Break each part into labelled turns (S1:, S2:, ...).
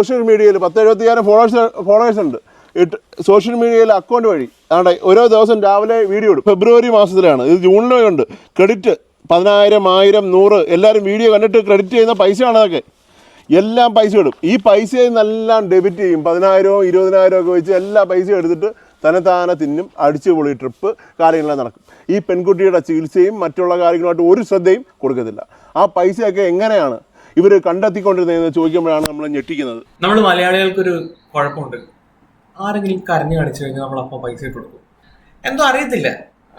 S1: Social മീഡിയയിൽ പത്ത് എഴുപത്തിയായിരം ഫോളോവേഴ്സ് ഫോളോവേഴ്സ് ഉണ്ട്. ഇട്ട് സോഷ്യൽ മീഡിയയിൽ അക്കൗണ്ട് വഴി. അതുകൊണ്ട് ഓരോ ദിവസം രാവിലെ വീഡിയോ ഇടും. ഫെബ്രുവരി മാസത്തിലാണ്. ഇത് ജൂണിലും ഉണ്ട്. ക്രെഡിറ്റ് പതിനായിരം ആയിരം നൂറ് എല്ലാവരും വീഡിയോ കണ്ടിട്ട് ക്രെഡിറ്റ് ചെയ്യുന്ന പൈസയാണ് അതൊക്കെ. എല്ലാം പൈസ ഇടും. ഈ പൈസയിൽ നിന്നെല്ലാം ഡെബിറ്റ് ചെയ്യും. പതിനായിരവും ഇരുപതിനായിരവും ഒക്കെ വെച്ച് എല്ലാ പൈസയും എടുത്തിട്ട് തിന്നും അടിച്ചു പൊളി ട്രിപ്പ് കാര്യങ്ങളെല്ലാം നടക്കും. ഈ പെൺകുട്ടിയുടെ ചികിത്സയും മറ്റുള്ള കാര്യങ്ങളുമായിട്ട് ഒരു ശ്രദ്ധയും കൊടുക്കത്തില്ല. ആ പൈസയൊക്കെ എങ്ങനെയാണ് ഇവർ കണ്ടെത്തിക്കൊണ്ടിരുന്നതെന്ന് ചോദിക്കുമ്പോഴാണ് നമ്മൾ ഞെട്ടിക്കുന്നത്.
S2: നമ്മൾ മലയാളികൾക്കൊരു കുഴപ്പമുണ്ട്. ആരെങ്കിലും കരഞ്ഞു കാണിച്ചു കഴിഞ്ഞാൽ നമ്മൾ അപ്പം പൈസ കൊടുക്കും. എന്തോ അറിയത്തില്ല.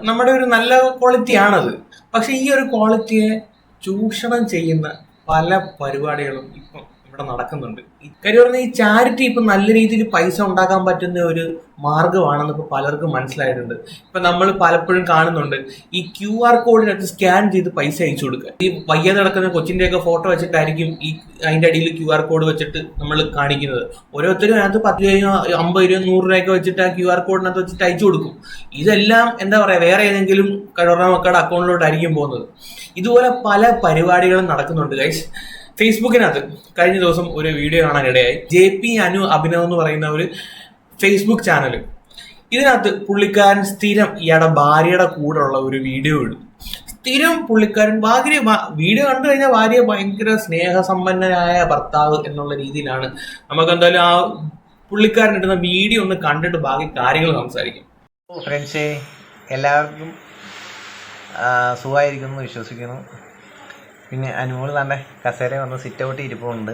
S2: നമ്മുടെ ഒരു നല്ല ക്വാളിറ്റി ആണത്. പക്ഷെ ഈ ഒരു ക്വാളിറ്റിയെ ചൂഷണം ചെയ്യുന്ന പല പരിപാടികളും ഇപ്പം ഇവിടെ നടക്കുന്നുണ്ട്. കാര്യം പറഞ്ഞാൽ ഈ ചാരിറ്റി ഇപ്പം നല്ല രീതിയിൽ പൈസ ഉണ്ടാക്കാൻ പറ്റുന്ന ഒരു മാർഗമാണെന്ന് ഇപ്പോൾ പലർക്കും മനസ്സിലായിട്ടുണ്ട്. ഇപ്പം നമ്മൾ പലപ്പോഴും കാണുന്നുണ്ട്. ഈ ക്യു ആർ കോഡിനകത്ത് സ്കാൻ ചെയ്ത് പൈസ അയച്ചു കൊടുക്കുക. ഈ വയ്യാതെ നടക്കുന്ന കൊച്ചിന്റെയൊക്കെ ഫോട്ടോ വെച്ചിട്ടായിരിക്കും ഈ അതിന്റെ അടിയിൽ ക്യു ആർ കോഡ് വെച്ചിട്ട് നമ്മൾ കാണിക്കുന്നത്. ഓരോരുത്തരും അതിനകത്ത് പത്ത് രൂപയോ അമ്പത് രൂപയോ നൂറ് രൂപയൊക്കെ വെച്ചിട്ട് ആ ക്യു ആർ കോഡിനകത്ത് വെച്ചിട്ട് അയച്ചു കൊടുക്കും. ഇതെല്ലാം എന്താ പറയുക വേറെ ഏതെങ്കിലും കടോറ മക്കളുടെ അക്കൗണ്ടിലോട്ടായിരിക്കും പോകുന്നത്. ഇതുപോലെ പല പരിപാടികളും നടക്കുന്നുണ്ട് ഗൈസ് ഫേസ്ബുക്കിനകത്ത് കഴിഞ്ഞ ദിവസം ഒരു വീഡിയോ കാണാനിടയായി ജെ പി അനു അഭിനവ് എന്ന് പറയുന്ന ഒരു ഫേസ്ബുക്ക് ചാനൽ ഇതിനകത്ത് പുള്ളിക്കാരൻ സ്ഥിരം ഇയാളുടെ ഭാര്യയുടെ കൂടെ ഉള്ള ഒരു വീഡിയോ ഇടും. സ്ഥിരം പുള്ളിക്കാരൻ ഭാര്യ വീഡിയോ കണ്ടു കഴിഞ്ഞാൽ ഭാര്യ ഭയങ്കര സ്നേഹസമ്പന്നനായ ഭർത്താവ് എന്നുള്ള രീതിയിലാണ് നമുക്ക് എന്തായാലും ആ പുള്ളിക്കാരൻ ഇടുന്ന വീഡിയോ ഒന്ന് കണ്ടിട്ട് ബാക്കി കാര്യങ്ങൾ സംസാരിക്കും.
S3: ഫ്രണ്ട്സേ എല്ലാവർക്കും സുഖമായിരിക്കുന്നു വിശ്വസിക്കുന്നു. പിന്നെ അനുമോൾ തന്നെ കസേര വന്ന് സിറ്റ് ഔട്ട് ഇരിപ്പുണ്ട്.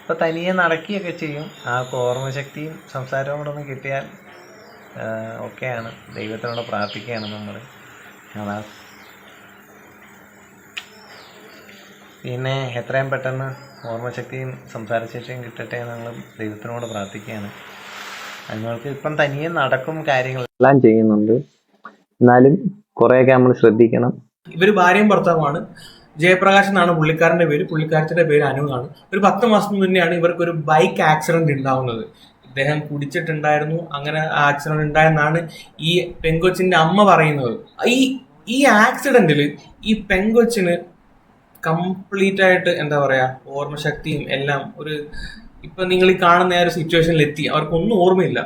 S3: അപ്പോൾ തനിയെ നടക്കുകയൊക്കെ ചെയ്യും. ആ ഓർമ്മശക്തിയും സംസാരവും കൂടെ ഒന്ന് കിട്ടിയാൽ ഓക്കെയാണ് ദൈവത്തിനോട് പ്രാർത്ഥിക്കുകയാണ് നമ്മൾ അതാ. പിന്നെ എത്രയും പെട്ടെന്ന് ഓർമ്മശക്തിയും സംസാരശേഷിയും കിട്ടട്ടെ നമ്മൾ ദൈവത്തിനോട് പ്രാർത്ഥിക്കുകയാണ്. അതിങ്ങൾക്ക് ഇപ്പം തനിയെ നടക്കും കാര്യങ്ങളെല്ലാം ചെയ്യുന്നുണ്ട്. എന്നാലും കുറേയൊക്കെ നമ്മൾ ശ്രദ്ധിക്കണം.
S2: ഇവർ ഭാര്യയും ഭർത്താവുമാണ്. ജയപ്രകാശ് എന്നാണ് പുള്ളിക്കാരന്റെ പേര്. പുള്ളിക്കാരത്തിന്റെ പേര് അനു എന്നാണ്. ഒരു പത്ത് മാസം മുന്നെയാണ് ഇവർക്ക് ഒരു ബൈക്ക് ആക്സിഡന്റ് ഉണ്ടാവുന്നത്. ഇദ്ദേഹം കുടിച്ചിട്ടുണ്ടായിരുന്നു. അങ്ങനെ ആക്സിഡന്റ് ഉണ്ടായെന്നാണ് ഈ പെങ്കൊച്ചിന്റെ അമ്മ പറയുന്നത്. ഈ ഈ ആക്സിഡന്റിൽ ഈ പെങ്കൊച്ചിന് കംപ്ലീറ്റ് ആയിട്ട് എന്താ പറയാ ഓർമ്മശക്തിയും എല്ലാം ഒരു ഇപ്പൊ നിങ്ങൾ ഈ കാണുന്ന ആ ഒരു സിറ്റുവേഷനിൽ എത്തി. അവർക്കൊന്നും ഓർമ്മയില്ല.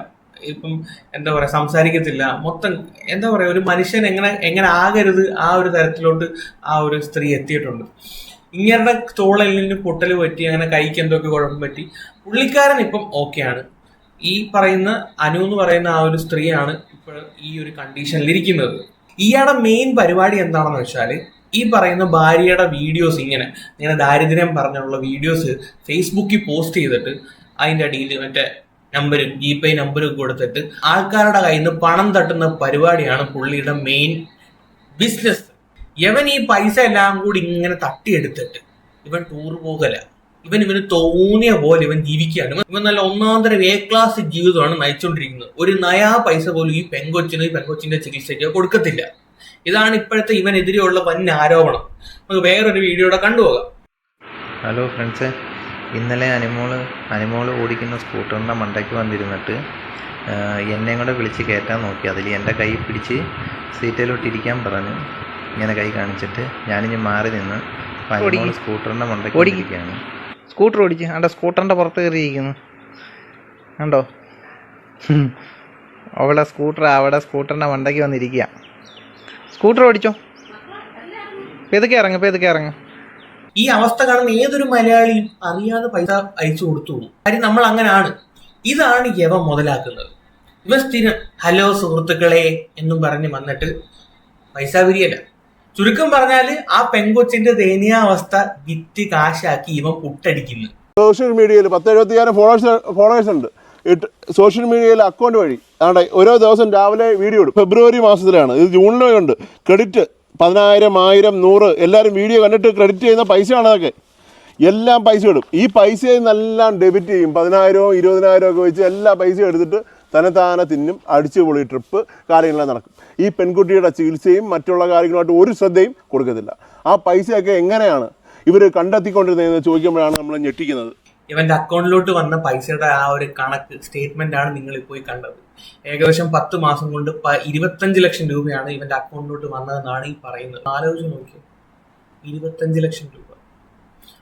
S2: ഇപ്പം എന്താ പറയാ സംസാരിക്കത്തില്ല. മൊത്തം എന്താ പറയാ ഒരു മനുഷ്യൻ എങ്ങനെ എങ്ങനെ ആകരുത് ആ ഒരു തരത്തിലോട്ട് ആ ഒരു സ്ത്രീ എത്തിയിട്ടുണ്ട്. ഇങ്ങനെ തോളലിന് പൊട്ടൽ പറ്റി അങ്ങനെ കൈക്ക് എന്തൊക്കെ കുഴപ്പം പറ്റി പുള്ളിക്കാരൻ ഇപ്പം ഓക്കെയാണ് ഈ പറയുന്ന അനു എന്ന് പറയുന്ന ആ ഒരു സ്ത്രീയാണ് ഇപ്പോൾ ഈ ഒരു കണ്ടീഷനിൽ ഇരിക്കുന്നത്. ഇയാളുടെ മെയിൻ പരിപാടി എന്താണെന്ന് വെച്ചാൽ ഈ പറയുന്ന ഭാര്യയുടെ വീഡിയോസ് ഇങ്ങനെ ഇങ്ങനെ ദാരിദ്ര്യം പറഞ്ഞുള്ള വീഡിയോസ് ഫേസ്ബുക്കിൽ പോസ്റ്റ് ചെയ്തിട്ട് അതിന്റെ അടിയിൽ മറ്റേ നമ്പരും ജി പേ നമ്പരും കൊടുത്തിട്ട് ആൾക്കാരുടെ കയ്യിൽ നിന്ന് പണം തട്ടുന്ന പരിപാടിയാണ് പുള്ളിയുടെ മെയിൻ ബിസിനസ് ഇവൻ ഈ പൈസ എല്ലാം കൂടി ഇങ്ങനെ തട്ടിയെടുത്തിട്ട് ഇവൻ ടൂർ പോകല. ഇവൻ ഇവന് തോന്നിയ പോലെ ഇവൻ ജീവിക്കുകയാണ്. ഇവൻ- നല്ല ഒന്നാം തരം എ ക്ലാസ് ജീവിതമാണ് നയിച്ചുകൊണ്ടിരിക്കുന്നത് ഒരു നയാ പൈസ പോലും ഈ പെങ്കൊച്ചിന് ഈ പെങ്കൊച്ചിന്റെ ചികിത്സയ്ക്ക് കൊടുക്കത്തില്ല. ഇതാണ് ഇപ്പോഴത്തെ ഇവനെതിരെയുള്ള വൻ ആരോപണം. നമുക്ക് വേറൊരു വീഡിയോയുടെ കണ്ടുപോകാം.
S3: ഹലോ ഫ്രണ്ട്സ് ഇന്നലെ അനിമോൾ അനിമോൾ ഓടിക്കുന്ന സ്കൂട്ടറിന്റെ മണ്ടയ്ക്ക് വന്നിരുന്നിട്ട് എന്നെയും എന്നെ കൂടെ വിളിച്ച് കയറ്റാൻ നോക്കി. അതിൽ എന്റെ കൈ പിടിച്ച് സീറ്റിലോട്ടിരിക്കാൻ പറഞ്ഞു ഇങ്ങനെ കൈ കാണിച്ചിട്ട് ഞാനിഞ്ഞ് മാറി നിന്ന് അനിമോൾ സ്കൂട്ടറിന്റെ മണ്ടയ്ക്ക് ഓടിക്കുകയാണ് സ്കൂട്ടർ ഓടിച്ച്. അവിടെ സ്കൂട്ടറിന്റെ പുറത്ത് കയറിയിരിക്കുന്നു. കണ്ടോ? അവളെ അവിടെ സ്കൂട്ടർ അവിടെ സ്കൂട്ടറിന്റെ മണ്ടയ്ക്ക് വന്നിരിക്കുക. സ്കൂട്ടർ ഓടിച്ചോ? പെതുക്കെ ഇറങ്ങ് പെതുക്കെ ഇറങ്ങ്.
S2: ഈ അവസ്ഥ കാണുന്ന ഏതൊരു മലയാളിയും അറിയാതെ പൈസ അയച്ചു കൊടുത്തു. കാര്യം നമ്മൾ അങ്ങനാണ്. ഇതാണ് യവ മുതലാക്കുന്നത്. ഇവ സ്ഥിരം ഹലോ സുഹൃത്തുക്കളെ എന്നും പറഞ്ഞ് വന്നിട്ട് പൈസ വിരിയല്ല. ചുരുക്കം പറഞ്ഞാൽ ആ പെങ്കൊച്ചിന്റെ ദയനീയാവസ്ഥ വിറ്റ് കാശാക്കി ഇവ പുട്ടടിക്കുന്നു.
S1: സോഷ്യൽ മീഡിയയിൽ പത്ത് എഴുപത്തിയായിരം ഫോളോവേഴ്സ് ഫോളോവേഴ്സ് ഉണ്ട്. സോഷ്യൽ മീഡിയയിൽ അക്കൗണ്ട് വഴി. ആണ്ടെ ഓരോ ദിവസം രാവിലെ വീഡിയോ ഇടും. ഫെബ്രുവരി മാസത്തിലാണ്. ഇത് ജൂണിലും ഉണ്ട്. ക്രെഡിറ്റ് പതിനായിരം ആയിരം നൂറ് എല്ലാവരും വീഡിയോ കണ്ടിട്ട് ക്രെഡിറ്റ് ചെയ്യുന്ന പൈസയാണ് അതൊക്കെ. എല്ലാം പൈസ ഇടും. ഈ പൈസയിൽ നിന്നെല്ലാം ഡെബിറ്റ് ചെയ്യും. പതിനായിരവും ഇരുപതിനായിരവും ഒക്കെ വെച്ച് എല്ലാ പൈസയും എടുത്തിട്ട് തനത്താനെ തിന്നും അടിച്ചു പൊളി ട്രിപ്പ് കാര്യങ്ങളെല്ലാം നടക്കും. ഈ പെൺകുട്ടിയുടെ ചികിത്സയും മറ്റുള്ള കാര്യങ്ങളുമായിട്ട് ഒരു ശ്രദ്ധയും കൊടുക്കത്തില്ല. ആ പൈസയൊക്കെ എങ്ങനെയാണ് ഇവർ കണ്ടെത്തിക്കൊണ്ടിരുന്നതെന്ന് ചോദിക്കുമ്പോഴാണ് നമ്മൾ ഞെട്ടിക്കുന്നത്.
S2: ഇവന്റെ അക്കൗണ്ടിലോട്ട് വന്ന പൈസയുടെ ആ ഒരു കണക്ക് സ്റ്റേറ്റ്മെന്റ് ആണ് നിങ്ങൾ ഇപ്പോൾ കണ്ടത്. ഏകദേശം പത്ത് മാസം കൊണ്ട് ഇരുപത്തഞ്ച് ലക്ഷം രൂപയാണ് ഇവന്റെ അക്കൗണ്ടിലോട്ട് വന്നതെന്നാണ് ഈ പറയുന്നത്. ആലോചിച്ച് നോക്കിയത് ഇരുപത്തഞ്ച് ലക്ഷം രൂപ.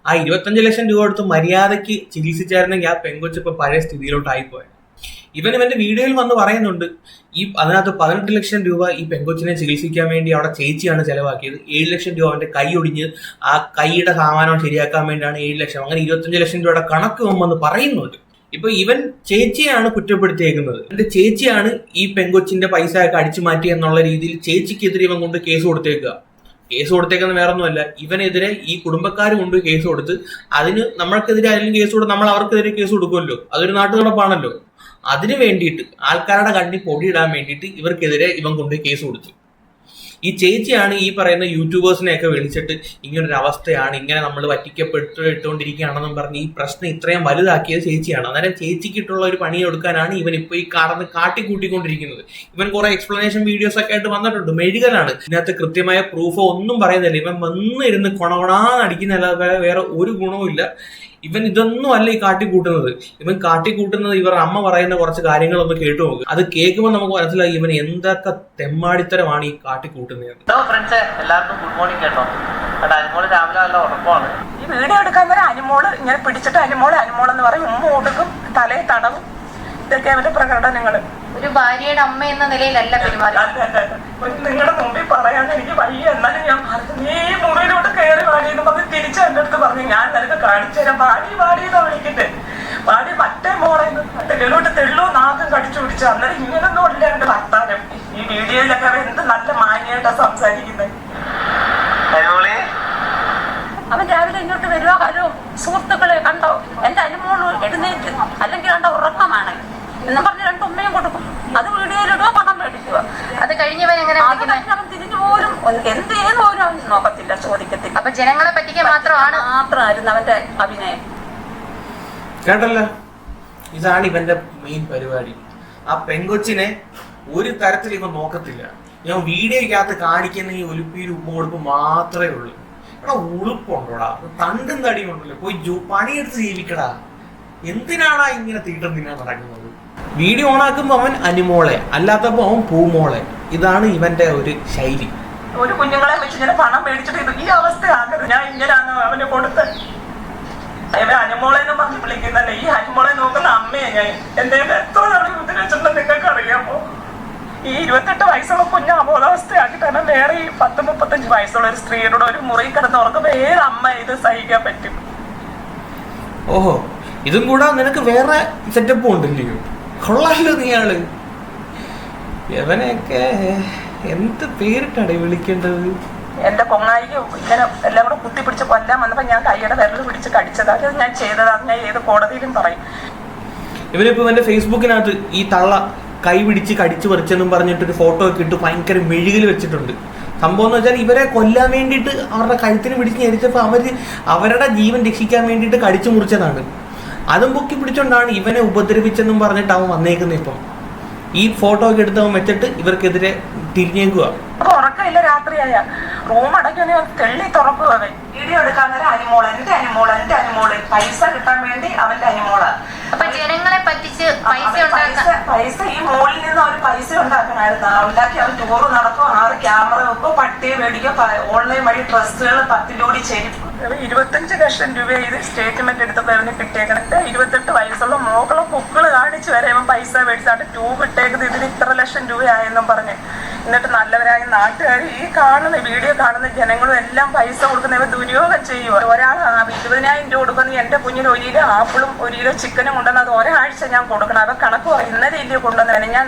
S2: ആ ഇരുപത്തഞ്ച് ലക്ഷം രൂപ കൊടുത്ത് മര്യാദയ്ക്ക് ചികിത്സിച്ചായിരുന്നെങ്കിൽ ആ പെങ്കൊച്ച് ഇപ്പൊ പഴയ സ്ഥിതിയിലോട്ടായിപ്പോയത് ഇവൻ ഇവന്റെ വീഡിയോയിൽ വന്ന് പറയുന്നുണ്ട് ഈ അതിനകത്ത് പതിനെട്ട് ലക്ഷം രൂപ ഈ പെങ്കൊച്ചിനെ ചികിത്സിക്കാൻ വേണ്ടി അവിടെ ചേച്ചിയാണ് ചെലവാക്കിയത്. ഏഴ് ലക്ഷം രൂപ അവന്റെ കൈ ഒടിഞ്ഞ് ആ കൈയുടെ സാമാനം ശരിയാക്കാൻ വേണ്ടിയാണ് ഏഴ് ലക്ഷം അങ്ങനെ ഇരുപത്തഞ്ച് ലക്ഷം രൂപയുടെ കണക്ക് വന്ന് പറയുന്നുണ്ട്. ഇപ്പൊ ഇവൻ ചേച്ചിയാണ് കുറ്റപ്പെടുത്തിയേക്കുന്നത്. എന്റെ ചേച്ചിയാണ് ഈ പെങ്കൊച്ചിന്റെ പൈസ ഒക്കെ അടിച്ചു മാറ്റി എന്നുള്ള രീതിയിൽ ചേച്ചിക്കെതിരെ ഇവൻ കൊണ്ട് കേസ് കൊടുത്തേക്കുക. കേസ് കൊടുത്തേക്കുന്ന വേറെ ഒന്നുമല്ല ഇവനെതിരെ ഈ കുടുംബക്കാർ കൊണ്ട് കേസ് കൊടുത്ത് അതിന് നമ്മൾക്കെതിരെ ആരെങ്കിലും കേസ് കൊടുത്ത് നമ്മൾ അവർക്കെതിരെ കേസ് കൊടുക്കുമല്ലോ. അതൊരു നാട്ടു നടപ്പാണല്ലോ അതിന് വേണ്ടിയിട്ട് ആൾക്കാരുടെ കണ്ണി പൊടിയിടാൻ വേണ്ടിയിട്ട് ഇവർക്കെതിരെ ഇവൻ കൊണ്ട് കേസ് കൊടുത്തു. ഈ ചേച്ചിയാണ് ഈ പറയുന്ന യൂട്യൂബേഴ്സിനെയൊക്കെ വിളിച്ചിട്ട് ഇങ്ങനൊരു അവസ്ഥയാണ് ഇങ്ങനെ നമ്മൾ പറ്റിക്കപ്പെട്ടുകൊണ്ടിരിക്കുകയാണെന്നും പറഞ്ഞ് ഈ പ്രശ്നം ഇത്രയും വലുതാക്കിയത് ചേച്ചിയാണ്. അന്നേരം ചേച്ചിക്കിട്ടുള്ള ഒരു പണി എടുക്കാനാണ് ഇവൻ ഇപ്പൊ ഈ കടന്ന് കാട്ടിക്കൂട്ടിക്കൊണ്ടിരിക്കുന്നത്. ഇവൻ കുറെ എക്സ്പ്ലനേഷൻ വീഡിയോസ് ഒക്കെ ആയിട്ട് വന്നിട്ടുണ്ട്. മെഴുകലാണ് ഇതിനകത്ത് കൃത്യമായ പ്രൂഫോ ഒന്നും പറയുന്നില്ല. ഇവൻ വന്നിരുന്ന് കൊണകൊണാന്നടിക്കുന്നല്ലാതെ വേറെ ഒരു ഗുണവും ഇല്ല ഇവൻ ഇതൊന്നും അല്ല ഈ കാട്ടിക്കൂട്ടുന്നത്. ഇവൻ കാട്ടിക്കൂട്ടുന്നത് ഇവർ അമ്മ പറയുന്ന കുറച്ച് കാര്യങ്ങളൊന്ന് കേട്ടു നോക്ക്. അത് കേൾക്കുമ്പോൾ നമുക്ക് മനസ്സിലായി ഇവൻ എന്തൊക്കെ തെമ്മാടിത്തരമാണ് ഈ കാട്ടിക്കൂട്ടുന്നത്.
S3: ഹലോ ഫ്രണ്ട്സ് എല്ലാവർക്കും ഗുഡ് മോർണിംഗ് കേട്ടോ. അനുമോൾ രാവിലെ നല്ല ഉറപ്പാണ്
S4: ഈ വീഡിയോ എടുക്കാൻ വരെ അനുമോൾ ഇങ്ങനെ പിടിച്ചിട്ട് അനുമോൾ എന്ന് പറയും. ഉമ്മ കൊടുക്കും തലയെ തടവും. ഇതൊക്കെ അവരുടെ പ്രകടനങ്ങൾ
S5: ഒരു ഭാര്യയുടെ അമ്മ എന്ന നിലയിലല്ല പെരുമാറി
S4: നിങ്ങളുടെ മുമ്പിൽ പറയാൻ എനിക്ക് വയ്യ. എന്നാലും ഞാൻ പറഞ്ഞു നീ മുറിയിലോട്ട് കയറി വാടിയെന്ന് പറഞ്ഞ് തിരിച്ചു എന്റെ അടുത്ത് പറഞ്ഞു ഞാൻ നിനക്ക് കാണിച്ചു തരാം. പാടി പാടി എന്ന് വിളിക്കട്ടെ. പാടി മറ്റേ മോളെ തെല്ലിലോട്ട് തെള്ളു നാഗം കടിച്ചു പിടിച്ചു. അന്നേരം ഇങ്ങനൊന്നും ഇല്ല എന്റെ വർത്താനം ഈ വീഡിയോയിലൊക്കെ അവൻ എന്ത് നല്ല മാന്യമായിട്ടാ സംസാരിക്കുന്നത് അവൻ രാവിലെ ഇങ്ങോട്ട് വരുവാ ഹലോ സുഹൃത്തുക്കളെ കണ്ടോ? എന്റെ അനുമോൾ എഴുന്നേറ്റ്. അല്ലെങ്കിൽ കണ്ട ഉറക്കമാണ്. എന്നും പറഞ്ഞ് രണ്ട് ഉമ്മയും കൊടുക്കും. അത് വീഡിയോയിലിടുക പണം മേടിക്കുക
S5: അത് കഴിഞ്ഞവൻ എങ്ങനെ
S4: തിരിഞ്ഞു പോലും എന്ത് നോക്കത്തില്ല ചോദിക്കത്തില്ല
S5: അപ്പൊ ജനങ്ങളെ പറ്റിക്കാൻ മാത്രമാണ്
S4: മാത്രമായിരുന്നു അവന്റെ അഭിനയം.
S2: കേട്ടല്ലോ? ഇതാണ് ഇവന്റെ മെയിൻ പരിപാടി. ആ പെൺകൊച്ചിനെ ഒരു തരത്തിൽ ഇവൻ നോക്കത്തില്ല. ഞാൻ വീഡിയോയ്ക്കകത്ത് കാണിക്കുന്ന ഈ ഒലിപ്പിയിൽ ഉമ്മ കൊടുപ്പ് മാത്രമേ ഉള്ളൂ. എടാ ഉളുപ്പുണ്ടോടാ? തണ്ടും തടിയും ഉണ്ടല്ലോ. പോയി ജോ- പണിയെടുത്ത് ജീവിക്കടാ. എന്തിനാടാ ഇങ്ങനെ തീട്ടം തിന്നാൻ നടക്കുന്നത്? വീഡിയോ ഓണാക്കുമ്പോ അവൻ അനുമോളെ അല്ലാത്തപ്പോ അവൻ പൂമോളെ. ഇതാണ് ഇവന്റെ ഒരു ശൈലി.
S4: ഒരു കുഞ്ഞുങ്ങളെ വെച്ച് ഇങ്ങനെ പണം മേടിച്ചിട്ട് ഈ അവസ്ഥയാകരുത് ഞാൻ ഇങ്ങനെയാണ് അവന് കൊടുത്ത്. ഇവൻ അനുമോളെ എന്ന് പറഞ്ഞ് വിളിക്കുന്നല്ലേ ഈ അനുമോളെ നോക്കുന്ന അമ്മയെ ഞാൻ എന്റെ എത്ര അവിടെ നിങ്ങൾക്ക് അറിയാമോ ഈ ഇരുപത്തെട്ട് വയസ്സുള്ള കുഞ്ഞ് തന്നെ വേറെ ഈ പത്ത് മുപ്പത്തഞ്ച് വയസ്സുള്ള ഒരു സ്ത്രീയോട് ഒരു മുറി കിടന്ന് ഉറക്കുമ്പോ ഏത് അമ്മ ഇത് സഹിക്കാൻ പറ്റും?
S2: ഓഹോ ഇതും കൂടെ നിനക്ക് വേറെ സെറ്റപ്പ് ഉണ്ടല്ലയോ? കൊള്ളാലോ നീയാൾ. യവനെയൊക്കെ എന്ത് പേരിട്ടാണ് വിളിക്കേണ്ടത്?
S4: എന്റെ കൊങ്ങായിക്ക് ഇങ്ങനെ എല്ലാം കൂടെ കുത്തിപ്പിടിച്ച് കൊല്ലാൻ വന്നപ്പോ ഞാൻ കൈയുടെ വിരൽ പിടിച്ച് കടിച്ചതാ. അത് ഞാൻ ചെയ്തതാ. ഞാൻ ഏത് കോടതിയിലും പറയും.
S2: ഇവരിപ്പോ എന്റെ ഫേസ്ബുക്കിനകത്ത് ഈ തള്ള കൈ പിടിച്ച് കടിച്ചു പറിച്ചെന്നും പറഞ്ഞിട്ട് ഒരു ഫോട്ടോ ഒക്കെ ഇട്ട് ഭയങ്കര മെഴുകിൽ വെച്ചിട്ടുണ്ട്. സംഭവം എന്ന് വെച്ചാൽ ഇവരെ കൊല്ലാൻ വേണ്ടിയിട്ട് അവരുടെ കഴുത്തിന് പിടിച്ച് ഞരിച്ചപ്പോൾ അവർ അവരുടെ ജീവൻ രക്ഷിക്കാൻ വേണ്ടിയിട്ട് കടിച്ചു മുറിച്ചതാണ്. അതും പൊക്കി പിടിച്ചോണ്ടാണ് ഇവനെ ഉപദ്രവിച്ചെന്നും പറഞ്ഞിട്ട് അവൻ വന്നേക്കുന്നത് ഇപ്പം. ഈ ഫോട്ടോ ഒക്കെ എടുത്ത് അവൻ വെച്ചിട്ട് ഇവർക്കെതിരെ തിരിഞ്ഞേക്കുക
S4: അപ്പൊ ഉറക്കമില്ല രാത്രിയായ. റൂം അടയ്ക്കുന്ന തെള്ളി തുറക്കുക അവൻ വീഡിയോ എടുക്കാൻ നേരം അനിമോൾ എന്റെ അനിമോൾ എന്റെ അനിമോൾ. പൈസ കിട്ടാൻ വേണ്ടി അവന്റെ അനിമോൾ.
S5: അപ്പൊ ജനങ്ങളെ പറ്റിച്ച് പൈസ
S4: പൈസ പൈസ ഈ മോളിൽ നിന്ന് അവർ പൈസ ഉണ്ടാക്കണായിരുന്നു. ഉണ്ടാക്കി അവൻ ടൂറ് നടക്കും ആറ് ക്യാമറ വെക്കും പട്ടിയെ മേടിക്കും ഓൺലൈൻ വഴി ഡ്രസ്സുകൾ പത്തിലൂടി ചെരുപ്പ്. ഇരുപത്തഞ്ച് ലക്ഷം രൂപ ഇത് സ്റ്റേറ്റ്മെന്റ് എടുത്തപ്പോ അവന് കിട്ടിയേക്കണത്. ഇരുപത്തെട്ട് വയസ്സുള്ള മോക്കളെ പൊക്കിൾ കാണിച്ചു വരെ അവൻ പൈസ മേടിച്ചാട്ട് ട്യൂബ് ഇട്ടേക്കുന്നത് ഇതിന് ഇത്ര ലക്ഷം രൂപയായെന്നും പറഞ്ഞ്. എന്നിട്ട് നല്ലവരായ നാട്ടുകാർ ഈ കാണുന്ന വീഡിയോ കാണുന്ന ജനങ്ങളും എല്ലാം പൈസ കൊടുക്കുന്നവർ ദുര്യോഗം ചെയ്യുക ഒരാൾ ഇരുപതിനായിരം രൂപ കൊടുക്കുന്ന എന്റെ കുഞ്ഞിന് ഒരു കിലോ ആപ്പിളും ഒരു കിലോ ചിക്കനും കൊണ്ടുവന്ന് അത് ഒരാഴ്ച ഞാൻ കൊടുക്കണം. അവ കണക്ക് പറയും ഇന്നലെ രീതിയിൽ കൊണ്ടുവന്നതിന് ഞാൻ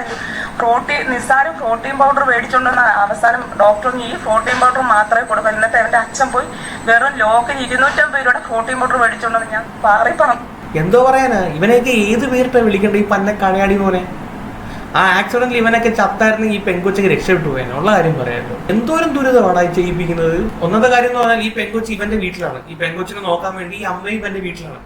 S4: പ്രോട്ടീൻ നിസ്സാരം പ്രോട്ടീൻ പൗഡർ മേടിച്ചുകൊണ്ടുവന്ന അവസാനം ഡോക്ടർ ഈ പ്രോട്ടീൻ പൗഡർ മാത്രമേ കൊടുക്കൂ എന്നിട്ട് എന്റെ അച്ഛൻ പോയി വെറും ലോക്കിൽ ഇരുന്നൂറ്റമ്പത് രൂപയുടെ പ്രോട്ടീൻ പൗഡർ മേടിച്ചുകൊണ്ടുവന്ന് ഞാൻ പാറി പറഞ്ഞു
S2: എന്തോ പറയാനാ? ഇവനെയൊക്കെ ഏത് പേരിട്ടാ വിളിക്കണ്ട ഈ പന്ന കണയാടി പോലെ ആ ആക്സിഡന്റിൽ ഇവനൊക്കെ ചത്തായിരുന്നെങ്കിൽ ഈ പെൺകൊച്ചൊക്കെ രക്ഷപ്പെട്ടു പോയാൽ ഉള്ള കാര്യം പറയാമല്ലോ എന്തോരം ദുരിതമാണ് ഈ ചെയ്യിപ്പിക്കുന്നത്? ഒന്നത്തെ കാര്യം എന്ന് പറഞ്ഞാൽ ഈ പെൺകൊച്ചി ഇവന്റെ വീട്ടിലാണ്. ഈ പെൺകൊച്ചിനെ നോക്കാൻ വേണ്ടി ഈ അമ്മയും ഇവന്റെ വീട്ടിലാണ്.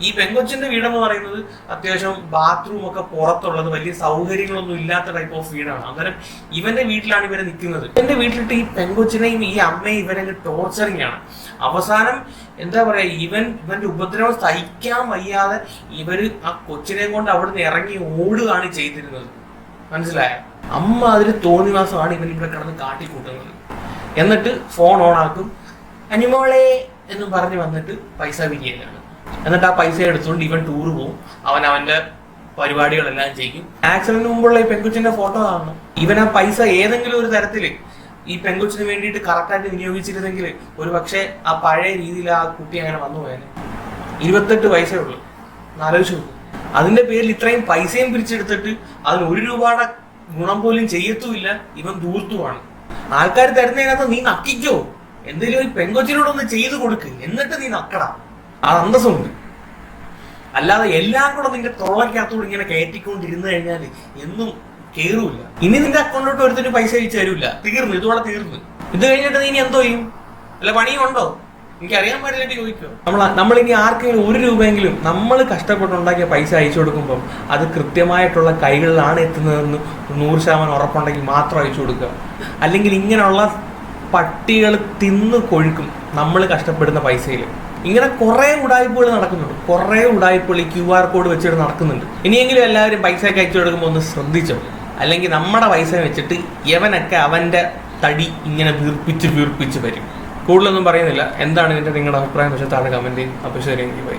S2: ഈ പെങ്കൊച്ചിന്റെ വീടെന്ന് പറയുന്നത് അത്യാവശ്യം ബാത്റൂം ഒക്കെ പുറത്തുള്ളത് വലിയ സൗകര്യങ്ങളൊന്നും ഇല്ലാത്ത ടൈപ്പ് ഓഫ് വീടാണ്. അന്നേരം ഇവന്റെ വീട്ടിലാണ് ഇവരെ നിൽക്കുന്നത്. ഇവന്റെ വീട്ടിലിട്ട് ഈ പെങ്കൊച്ചിനെയും ഈ അമ്മയും ഇവരെ ടോർച്ചറിങ് ആണ്. അവസാനം എന്താ പറയാ ഇവൻ ഇവന്റെ ഉപദ്രവം സഹിക്കാൻ വയ്യാതെ ഇവർ ആ കൊച്ചിനെ കൊണ്ട് അവിടുന്ന് ഇറങ്ങി ഓടുകയാണ് ചെയ്തിരുന്നത്. മനസ്സിലായ? അമ്മ അതിൽ തോന്നിവാസമാണ് ഇവൻ ഇവിടെ കിടന്ന് കാട്ടിക്കൂട്ടുന്നത്. എന്നിട്ട് ഫോൺ ഓൺ ആക്കും. അനിമോളെ എന്ന് പറഞ്ഞ് വന്നിട്ട് പൈസ പിരിയലാണ് എന്നിട്ട് ആ പൈസ എടുത്തുകൊണ്ട് ഇവൻ ടൂർ പോകും അവൻ അവന്റെ പരിപാടികളെല്ലാം ചെയ്യും. ആക്സിഡന്റ് മുമ്പുള്ള ഈ പെൺകുച്ചിന്റെ ഫോട്ടോ കാണണം. ഇവൻ ആ പൈസ ഏതെങ്കിലും ഒരു തരത്തിൽ ഈ പെൺകുച്ചിന് വേണ്ടിയിട്ട് കറക്റ്റായിട്ട് വിനിയോഗിച്ചിരുന്നെങ്കിൽ ഒരു പക്ഷേ ആ പഴയ രീതിയിൽ ആ കുട്ടി അങ്ങനെ വന്നു പോയാൽ ഇരുപത്തെട്ട് വയസ്സേ ഉള്ളൂ. ആലോചിച്ച് അതിന്റെ പേരിൽ ഇത്രയും പൈസയും പിരിച്ചെടുത്തിട്ട് അതിന് ഒരു രൂപയുടെ ഗുണം പോലും ചെയ്യത്തുമില്ല. ഇവൻ ദൂർത്തുമാണ് ആൾക്കാർ തരുന്നതിനകത്ത് നീ നക്കിക്കോ? എന്തെങ്കിലും ഒരു പെങ്കൊച്ചിനോടൊന്ന് ചെയ്തു കൊടുക്ക്. എന്നിട്ട് നീ നക്കടാ. അത് അന്തസ്സുണ്ട്. അല്ലാതെ എല്ലാം കൂടെ നിന്റെ തൊള്ളക്കകത്തോട് ഇങ്ങനെ കയറ്റിക്കൊണ്ടിരുന്നു കഴിഞ്ഞാൽ എന്നും കേറൂല ഇനി നിന്റെ അക്കൗണ്ടിലോട്ട് ഒരുത്തിന് പൈസ അയച്ചു തരൂല തീർന്നു ഇതോടെ തീർന്നു. ഇത് കഴിഞ്ഞിട്ട് നീ ഇനി എന്തോ ചെയ്യും? അല്ല പണിയും ഉണ്ടോ? എനിക്ക് അറിയാൻ ചോദിക്കോ. നമ്മൾ നമ്മളിനി ആർക്കെങ്കിലും ഒരു രൂപയെങ്കിലും നമ്മൾ കഷ്ടപ്പെട്ടുണ്ടാക്കിയ പൈസ അയച്ചു കൊടുക്കുമ്പോൾ അത് കൃത്യമായിട്ടുള്ള കൈകളിലാണ് എത്തുന്നതെന്ന് നൂറ് ശതമാനം ഉറപ്പുണ്ടെങ്കിൽ മാത്രം അയച്ചു കൊടുക്കുക. അല്ലെങ്കിൽ ഇങ്ങനെയുള്ള പട്ടികൾ തിന്ന് കൊഴുക്കും നമ്മൾ കഷ്ടപ്പെടുന്ന പൈസയിൽ ഇങ്ങനെ കുറേ ഉടായ്പകൾ നടക്കുന്നുണ്ട്. കുറേ ഉടായ്പകൾ ഈ ക്യു ആർ കോഡ് വെച്ചിട്ട് നടക്കുന്നുണ്ട്. ഇനിയെങ്കിലും എല്ലാവരും പൈസ ഒക്കെ അയച്ചു കൊടുക്കുമ്പോൾ ഒന്ന് ശ്രദ്ധിച്ചോ? അല്ലെങ്കിൽ നമ്മുടെ പൈസ വെച്ചിട്ട് യവനൊക്കെ അവന്റെ തടി ഇങ്ങനെ വീർപ്പിച്ച് വീർപ്പിച്ച് വരും. കൂടുതലൊന്നും പറയുന്നില്ല. എന്താണ് ഇതിന്റെ നിങ്ങളുടെ അഭിപ്രായം? വെച്ചാൽ താഴെ കമന്റ് ചെയ്യും. അപ്പോൾ ശരി എനിക്ക് ബൈ